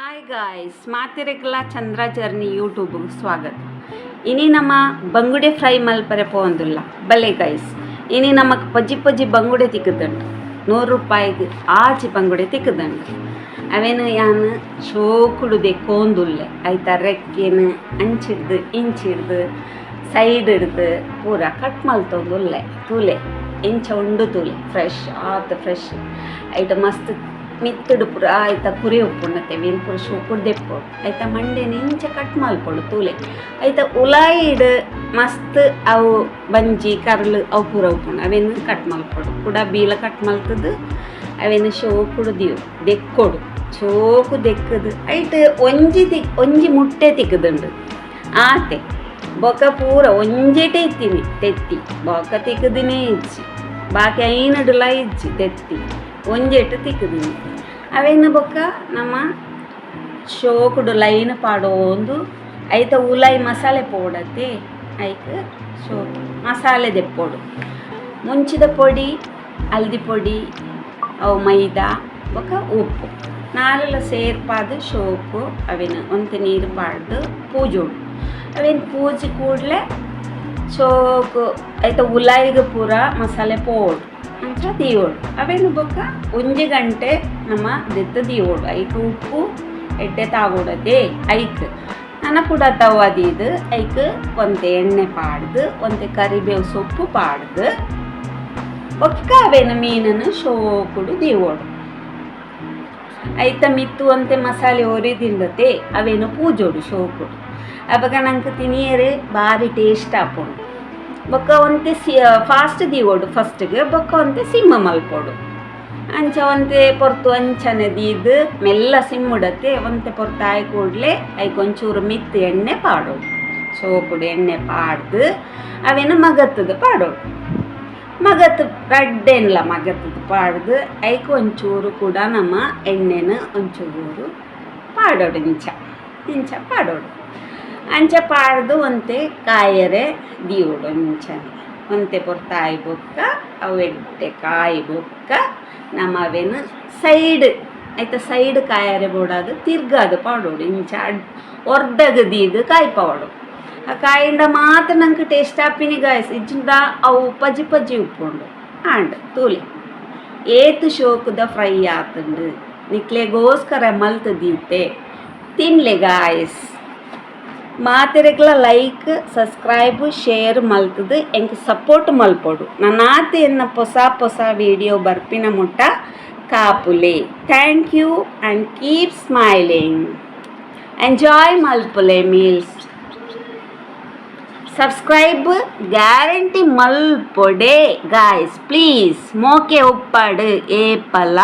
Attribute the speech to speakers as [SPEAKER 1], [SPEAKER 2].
[SPEAKER 1] Hi guys ಮಾತಿರೆಗ್ಲ Chandra journey ಯೂಟ್ಯೂಬ್ಗೆ ಸ್ವಾಗತ. ಇನಿ ನಮ್ಮ ಬಂಗುಡೆ ಫ್ರೈ ಮಲ್ಪರೆ ಪೋಂದುಲ್ಲ ಬಲೆ ಗಾಯ್ಸ್ ಇನಿ ನಮಕ್ ಪಜ್ಜಿ ಪಜ್ಜಿ ಬಂಗುಡೆ ತಿಕ್ಕದಂಡು ನೂರು ರೂಪಾಯಿಗೆ ಆಚಿ ಬಂಗುಡೆ ತಿಕ್ಕದಂಡು ಅವೇನು ಯಾನ್ ಶೋಕುಡು ಕೋಂದುಲ್ಲೆ. ಐತ ರೆಕ್ಕೇನು ಅಂಚಿಡ್ದು, ಇಂಚಿಡ್ದು, ಸೈಡ್ ಹಿಡ್ದು ಪೂರ ಕಟ್ ಮಲ್ತೊಂದುಲ್ಲೆ ತೂಲೆ, ಇಂಚ ಉಂಡು ತೂಲೆ. ಫ್ರೆಶ್ ಆತ ಫ್ರೆಶ್ ಐಟ ಮಸ್ತ್ ಮಿತ್ತುಡು ಪುರ ಆಯ್ತ ಕುರಿ ಉಪ್ಪುಂಡತೆ ವೀನ್ ಪುರ ಶೋಕುಡು ದೆಪ್ಪೋಡು ಐತ ಮಂಡೆನ ಇಂಚ ಕಟ್ ಮಲ್ಪೊಡು ತೂಲೆ. ಐತ ಉಲಾಯಿಡ್, ಮಸ್ತ್ ಅವು ಬಂಜಿ, ಕರ್ಲು ಅವು ಪೂರ ಉಪ್ಪುಂಡು ಅವೇನು ಕಟ್ ಮಲ್ಪೊಡು ಕೂಡ ಬೀಲ ಕಟ್ ಮಲ್ತದು ಅವೇನು ಶೋಕುಡು ಕುಡ್ದೀವು ದೆಕ್ಕೊಡು. ಚೋಕು ದೆಕ್ಕದು. ಐಟ್ ಒಂಜಿ ತಿ, ಒಂಜಿ ಮುಟ್ಟೆ ತಿಕ್ಕದುಂಡು. ಆತೆ, ಬೊಕ ಪೂರ ಒಂಜೆಟೆ ಇತ್ತೀನಿ ತೆತ್ತಿ. ಬೊಕ ತಿಕ್ಕದಿನೇ ಇಜ್ಜಿ. ಬಾಕಿ ಐನಡುಲ ಇಜ್ಜಿ, ತೆತ್ತಿ. ಒಂಜೆಟ್ಟು ತಿಕ್ಕದಿನಿ. ಅವೆನ್ ಬೊಕ್ಕ? ನಮ್ಮ ಶೋಕುಡು ಲೈನ್ ಪಾಡೋಂದು ಐತ ಉಲಾಯಿ ಮಸಾಲೆ ಪೋಡತ್ತೆ. ಐಕ್ ಶೋಕು ಮಸಾಲೆ ದೆಪ್ಪೋಡು. ಮುಂಚಿದ ಪೊಡಿ, ಹಲ್ದಿ ಪೊಡಿ, ಅವು ಮೈದಾ ಬೊಕ ಉಪ್ಪು. ನಾಲೆಲ್ಲ ಸೇರ್ಪಾದ ಶೋಕು, ಅವೇನು ಒಂತೆ ನೀರು ಪಾಡ್ದು ಪೂಜೋಡು ಅವೇನು ಪೂಜಿ ಕೂಡಲೇ ಶೋಕು, ಐತ ಉಲಾಯಿಗೆ ಪೂರ ಮಸಾಲೆ ಪೋಡು. ಅಂಚ ದೀವೋಡು ಅವೇನು ಬೊಕ್ಕ ಒಂಜಿ ಗಂಟೆ ನಮ್ಮ ದೆತ್ತ ದೀವೋಡು ಐಕ್ ಉಪ್ಪು, ಎಡ್ಡೆ ತಾಗೋಡದೆ, ಐಕ್. ನನ್ನ ಕೂಡ ತವದಿದು ಐಕ್ ಒಂತೆ ಎಣ್ಣೆ ಪಾಡ್ದು ಒಂತೆ ಕರಿಬೇವು ಸೊಪ್ಪು ಪಾಡ್ದು. ಬೊಕ್ಕ ಅವೇನು ಮೀನನ್ನು ಶೋಕುಡು ದೀವೋಡು ಐತ ಮಿತ್ತು ಅಂತೆ ಮಸಾಲೆ ಒರಿದಿಂದತೆ ಅವೇನು ಪೂಜೋಡು ಶೋಕುಡು. ಅವಾಗ ನಂಗೆ ತಿನಿಯರೆ ಭಾರಿ ಟೇಸ್ಟ್ ಆಪುಂಡು ಬೊಕ್ಕ ಒಂತೆ ಸಿ ಫಾಸ್ಟ್ ದೀವೋಡು ಫಸ್ಟ್ಗೆ ಬೊಕ್ಕ ಒಂತೆ ಸಿಮ್ಮ ಮಲ್ಪೋಡು. ಅಂಚ ಒಂತೆ ಪೊರ್ತು ಅಂಚನೆ ದೀದ್, ಮೆಲ್ಲ ಸಿಮ್ಮುಡತ್ತೆ ಒಂತೆ ಪೊರ್ತು ಆಯ್ ಕೂಡ್ಲೆ ಒಂಚೂರು ಮಿತ್ತು ಎಣ್ಣೆ ಪಾಡೋಡು. ಸೋಪುಡು ಎಣ್ಣೆ ಪಾಡ್ದು, ಅವೇನು ಮಗತ್ತದು ಪಾಡೋಡು. ಮಗತ್ತು ರಡ್ಡೆನ್ಲ ಮಗತ್ತದು ಪಾಡ್ದು ಐಕ್ ಒಂಚೂರು ಕೂಡ ನಮ್ಮ ಎಣ್ಣೆನ ಒಂಚೂರು ಪಾಡೋಡು, ಇಂಚ. ಇಂಚ ಪಾಡೋಡು. ಅಂಚ ಪಾಡ್ದು ಒಂತೆ ಕಾಯರೆ ದೀವೋಡು ಅಂಚನೆ ಒಂತೆ ಪೊರ್ತಾಯಿ ಬೊಕ್ಕ, ಅವು ಎಡ್ಡೆ ಕಾಯಿ ಬೊಕ್ಕ ನಮ್ಮ ಅವೇನು ಸೈಡ್, ಆಯ್ತಾ ಸೈಡ್ ಕಾಯರೆ ಬೋಡಾದು ತಿರ್ಗಾದು ಪಾಡೋಡು ಇಂಚ. ಅಡ್ ಒರ್ದಗದೀದು ಕಾಯಿ ಪಾವಡು ಆ ಕಾಯಿಂದ ಮಾತ್ರ ನಂಗೆ ಟೇಸ್ಟ್ ಆಪಿನಿ ಗಾಯಸ್ ಇಜ್ಜಿಂದ ಅವು ಪಜ್ಜಿ ಪಜ್ಜಿ ಉಪ್ಪುಂಡು. ಆಂಡ್ ತೂಲೆ. ಏತು ಶೋಕುದ ಫ್ರೈ ಆತುಂಡು. ನಿಕ್ಲೆಗೋಸ್ಕರ ಮಲ್ತದೀತೆ. ತಿನ್ಲೆ ಗಾಯಸ್ ಮಾತೆರೆಗ್ಲ ಲೈಕ್ ಸಬ್ಸ್ಕ್ರೈಬ್ ಶೇರ್ ಮಲ್ತದು ಎಂಕ್ ಸಪೋರ್ಟ್ ಮಲ್ಪೊಡು ನನ್ನ ಎನ್ನ ಹೊಸ ಹೊಸ ವಿಡಿಯೋ ಬರ್ಪಿನ ಮುಟ್ಟ ಕಾಪುಲೆ thank you and keep smiling enjoy ಮಲ್ಪುಲೆ meals subscribe guarantee ಮಲ್ಪೊಡೆ guys please ಮೋಕೆ ಉಪ್ಪಾಡು ಏಪಲ